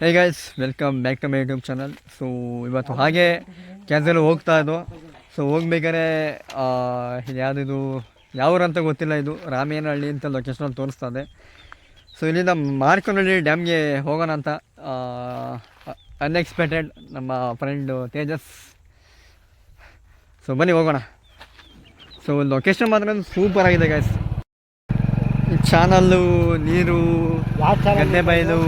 Hey guys welcome back to my YouTube channel so ಇವತ್ತು ಹಾಗೆ cancel ಹೋಗ್ತಾ ಇದ್ದು. ಸೊ ಹೋಗ್ಬೇಕಾದ್ರೆ ಯಾವುದಿದು ಯಾವ ಅಂತ ಗೊತ್ತಿಲ್ಲ ಇದು. ರಾಮೇನಹಳ್ಳಿ ಅಂತ ಲೊಕೇಶನಲ್ಲಿ ತೋರಿಸ್ತಾ ಇದೆ. ಸೊ ಇಲ್ಲಿಂದ ಮಾರ್ಕನಹಳ್ಳಿ ಡ್ಯಾಮ್ಗೆ ಹೋಗೋಣ ಅಂತ ಅನ್ಎಕ್ಸ್ಪೆಕ್ಟೆಡ್ ನಮ್ಮ ಫ್ರೆಂಡು ತೇಜಸ್. ಸೊ ಬನ್ನಿ ಹೋಗೋಣ. ಸೊ ಲೊಕೇಶನ್ ಮಾತ್ರ ಸೂಪರ್ ಆಗಿದೆ ಗೈಸ್ ಈ ಚಾನಲ್ಲು ನೀರು ಗದ್ದೆ ಬಯಲು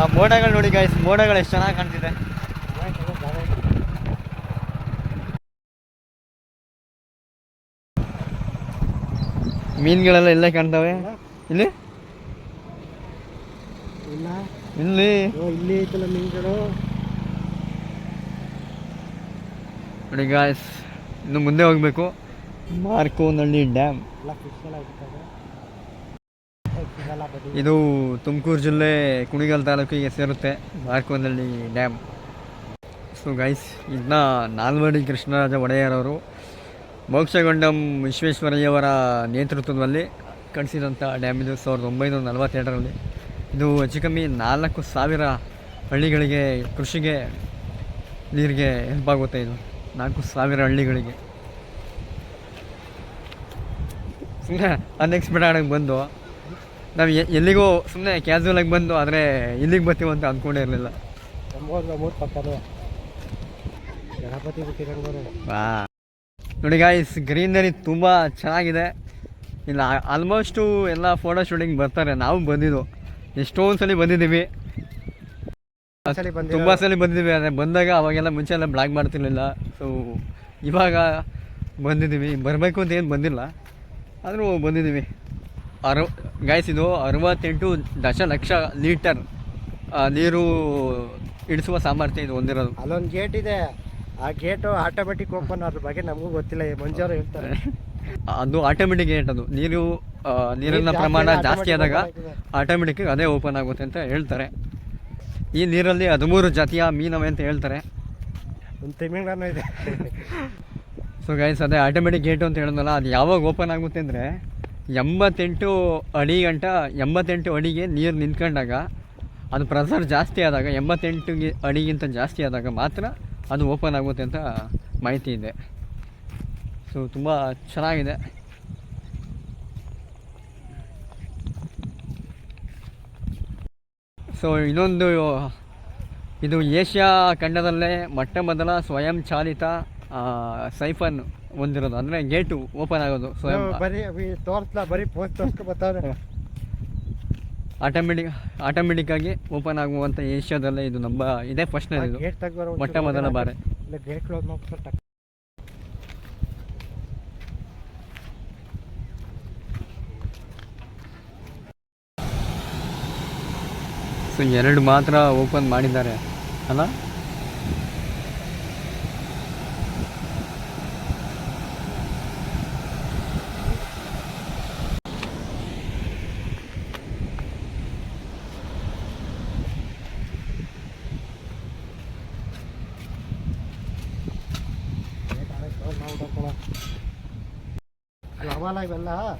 ಆ ಮೋಡಗಳು ನೋಡಿ ಗಾಯ್ಸ್ ಮೋಡಗಳು ಎಷ್ಟು ಚೆನ್ನಾಗಿ ಕಾಣ್ತಿದೆ. ಮೀನುಗಳೆಲ್ಲ ಎಲ್ಲ ಕಾಣ್ತವೆ. ಇಲ್ಲಿ? ಇಲ್ಲ? ಇಲ್ಲಿ ಐತಲ್ಲ ಮೀನುಗಳು. ನೋಡಿ ಗಾಯ್ಸ್ ಇನ್ನು ಮುಂದೆ ಹೋಗ್ಬೇಕು. ಮಾರ್ಕೋನಹಳ್ಳಿ ಡ್ಯಾಮ್ ಎಲ್ಲ ಫಿಶ್ ಎಲ್ಲ ಇದು ತುಮಕೂರು ಜಿಲ್ಲೆ ಕುಣಿಗಲ್ ತಾಲೂಕಿಗೆ ಸೇರುತ್ತೆ ಬಾರ್ಕೋನಹಳ್ಳಿ ಡ್ಯಾಮ್. ಸೊ ಗೈಸ್ ಇದನ್ನ ನಾಲ್ವಡಿ ಕೃಷ್ಣರಾಜ ಒಡೆಯರವರು ಮೋಕ್ಷಗೊಂಡಂ ವಿಶ್ವೇಶ್ವರಯ್ಯವರ ನೇತೃತ್ವದಲ್ಲಿ ಕಟ್ಟಿಸಿದಂಥ ಡ್ಯಾಮ್ ಇದು ಸಾವಿರದ ಒಂಬೈನೂರ ನಲವತ್ತೆರಡರಲ್ಲಿ. ಇದು ಹೆಚ್ಚು ಕಮ್ಮಿ ನಾಲ್ಕು ಸಾವಿರ ಹಳ್ಳಿಗಳಿಗೆ, ಕೃಷಿಗೆ ನೀರಿಗೆ ಹೆಲ್ಪ್ ಆಗುತ್ತೆ ಇದು. ನಾಲ್ಕು ಸಾವಿರ ಹಳ್ಳಿಗಳಿಗೆ. ಸುಮ್ಮನೆ ಅನ್ಎಕ್ಸ್ಪೆಕ್ಟೆಡ್ ಆಗಿ ಬಂದು ನಾವು ಎಲ್ಲಿಗೂ ಸುಮ್ಮನೆ ಸುಮ್ಮನೆ ಕ್ಯಾಸುವಲಾಗಿ ಬಂದು ಆದರೆ ಇಲ್ಲಿಗೆ ಬರ್ತೀವಿ ಅಂತ ಅಂದ್ಕೊಂಡೇ ಇರಲಿಲ್ಲ. ಗಣಪತಿ ವಾ. ನೋಡಿ ಗಾಯ್ಸ್ ಗ್ರೀನರಿ ತುಂಬ ಚೆನ್ನಾಗಿದೆ. ಇಲ್ಲ ಆಲ್ಮೋಸ್ಟು ಎಲ್ಲ ಫೋಟೋ ಶೂಟಿಂಗ್ ಬರ್ತಾರೆ. ನಾವು ಬಂದಿದ್ದು. ಎಷ್ಟೊಂದು ಸಲ ಬಂದಿದ್ದೀವಿ ತುಂಬ ಸಲ ಬಂದಿದ್ದೀವಿ. ಆದರೆ ಬಂದಾಗ ಅವಾಗೆಲ್ಲ ಮುಂಚೆ ಎಲ್ಲ ಬ್ಲಾಗ್ ಮಾಡ್ತಿರ್ಲಿಲ್ಲ. ಸೊ ಇವಾಗ ಬಂದಿದ್ದೀವಿ. ಬರಬೇಕು ಅಂತ ಏನು ಬಂದಿಲ್ಲ. ಆದರೂ ಬಂದಿದ್ದೀವಿ. ಅರು ಗ್ಯಾಸ್ ಇದು ಅರವತ್ತೆಂಟು ದಶಲಕ್ಷ ಲೀಟರ್ ನೀರು ಇಡಿಸುವ ಸಾಮರ್ಥ್ಯ ಇದು ಹೊಂದಿರೋದು. ಅಲ್ಲೊಂದು ಗೇಟ್ ಇದೆ. ಆ ಗೇಟು ಆಟೋಮೆಟಿಕ್ ಓಪನ್ ಅದ್ರ ಬಗ್ಗೆ ನಮಗೂ ಗೊತ್ತಿಲ್ಲ ಇರ್ತಾರೆ ಹೇಳ್ತಾರೆ. ಅದು ಆಟೋಮೆಟಿಕ್ ಗೇಟ್ ಅದು. ನೀರು ನೀರಿನ ಪ್ರಮಾಣ ಜಾಸ್ತಿ ಆದಾಗ. ಆಟೋಮೆಟಿಕ್ ಅದೇ ಓಪನ್ ಆಗುತ್ತೆ ಅಂತ ಹೇಳ್ತಾರೆ. ಈ ನೀರಲ್ಲಿ ಹದಿಮೂರು ಜಾತಿಯ ಮೀನವೆ ಅಂತ ಹೇಳ್ತಾರೆ. ಒಂದು ಇದೆ. ಸೊ ಗೈಸ್ ಅದೇ ಆಟೋಮೆಟಿಕ್ ಗೇಟು ಅಂತ ಹೇಳಿದ್ನಲ್ಲ ಅದು ಯಾವಾಗ ಓಪನ್ ಆಗುತ್ತೆ ಅಂದರೆ ಎಂಬತ್ತೆಂಟು ಅಡಿ ಗಂಟ ಎಂಬತ್ತೆಂಟು ಅಡಿಗೆ ನೀರು ನಿಂತ್ಕೊಂಡಾಗ ಅದು ಪ್ರೆಸರ್ ಜಾಸ್ತಿ ಆದಾಗ ಎಂಬತ್ತೆಂಟು ಅಡಿಗಿಂತ ಜಾಸ್ತಿ ಆದಾಗ ಮಾತ್ರ ಅದು ಓಪನ್ ಆಗುತ್ತೆ ಅಂತ ಮಾಹಿತಿ ಇದೆ. ಸೊ ತುಂಬ ಚೆನ್ನಾಗಿದೆ. ಸೊ ಇನ್ನೊಂದು ಇದು ಏಷ್ಯಾ ಖಂಡದಲ್ಲೇ ಮೊಟ್ಟ ಮೊದಲ ಸ್ವಯಂ ಚಾಲಿತ ಆ, ಸೈಫನ್ ಹೊಂದಿರೋದು. ಅಂದರೆ ಗೇಟು ಓಪನ್ ಆಗೋದು ಸ್ವಯಂ. ಬರೀ ತೋರಿಸ್ಲ ಬರೀ ಪೋಸ್ಟ್ ತೋರಿಸ್ಕೊ ಬರ್ತಾವ್ರೆ ಆಟೋಮೆಟಿಕ್ ಆಗಿ ಓಪನ್ ಆಗುವಂಥ ಏಷ್ಯಾದಲ್ಲೇ ಇದು ನಮ್ಮ ಇದೇ ಫಸ್ಟ್ ಇದು. ಮೊಟ್ಟ ಮೊದಲ ಬಾರಿ. ಇಲ್ಲ ಗೇಟ್ ಕ್ಲೋಸ್ ಮಾಡ್ಬಿಟ್ಟು ಸೊ ಎರಡು ಮಾತ್ರ ಓಪನ್ ಮಾಡಿದ್ದಾರೆ. ಅಲ್ಲ ಅವಲ್ಲ ಇವೆಲ್ಲ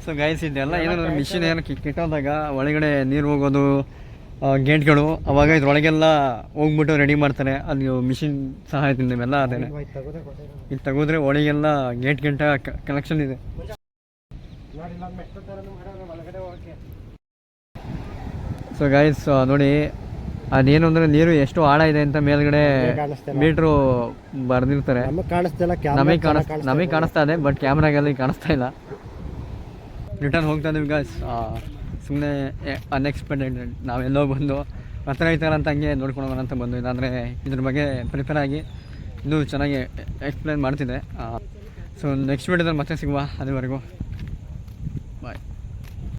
ಸೊ ಗೈಸ್ ಇದೆಲ್ಲ ಏನಾದ್ರು ಮಿಷಿನ್ ಏನೋ ಕೆಟ್ಟೋದಾಗ ಒಳಗಡೆ ನೀರು ಹೋಗೋದು ಗೇಟ್ಗಳು, ಅವಾಗ ಇದ್ರೊಳಗೆಲ್ಲ ಹೋಗ್ಬಿಟ್ಟು ರೆಡಿ ಮಾಡ್ತಾರೆ. ಅಲ್ಲಿ ಮಿಷಿನ್ ಸಹಾಯದಿಂದ ಇವೆಲ್ಲ ಅದೇ ಇಲ್ಲಿ ತಗೋದ್ರೆ ಒಳಗೆಲ್ಲ ಗೇಟ್ ಗಂಟ ಕನೆಕ್ಷನ್ ಇದೆ. ಸೊ ಗೈಸ್ ನೋಡಿ ಅದೇನು ಅಂದ್ರೆ ನೀರು ಎಷ್ಟು ಆಳ ಇದೆ ಅಂತ ಮೇಲ್ಗಡೆ ಮೀಟರ್ ಬರ್ದಿರ್ತಾರೆ. ನಮಗೆ ಕಾಣಿಸ್ತಿಲ್ಲ ನಮಗೆ ಕಾಣಿಸ್ತಾ ಇದೆ. ಬಟ್ ಕ್ಯಾಮ್ರಾಗೆಲ್ಲ ಕಾಣಿಸ್ತಾ ಇಲ್ಲ. ರಿಟರ್ನ್ ಹೋಗ್ತಾ ಇದೀವಿ ಗಾಯ್ಸ್ ಸುಮ್ಮನೆ ಅನ್ಎಕ್ಸ್ಪೆಕ್ಟೆಡ್ ನಾವೆಲ್ಲೋ ಬಂದು ಹತ್ರ ಐತಾರ ಅಂತ ಹಂಗೆ ನೋಡ್ಕೊಂಡು ಅಂತ ಬಂದು ಇಲ್ಲಾಂದರೆ ಇದ್ರ ಬಗ್ಗೆ ಪ್ರಿಪೇರ್ ಆಗಿ ಇನ್ನೂ ಚೆನ್ನಾಗಿ ಎಕ್ಸ್ಪ್ಲೇನ್ ಮಾಡ್ತಿದ್ದೆ ಸೊ ನೆಕ್ಸ್ಟ್ ವಿಡಿಯೋದಲ್ಲಿ ಮತ್ತೆ ಸಿಗುವ ಅಲ್ಲಿವರೆಗೂ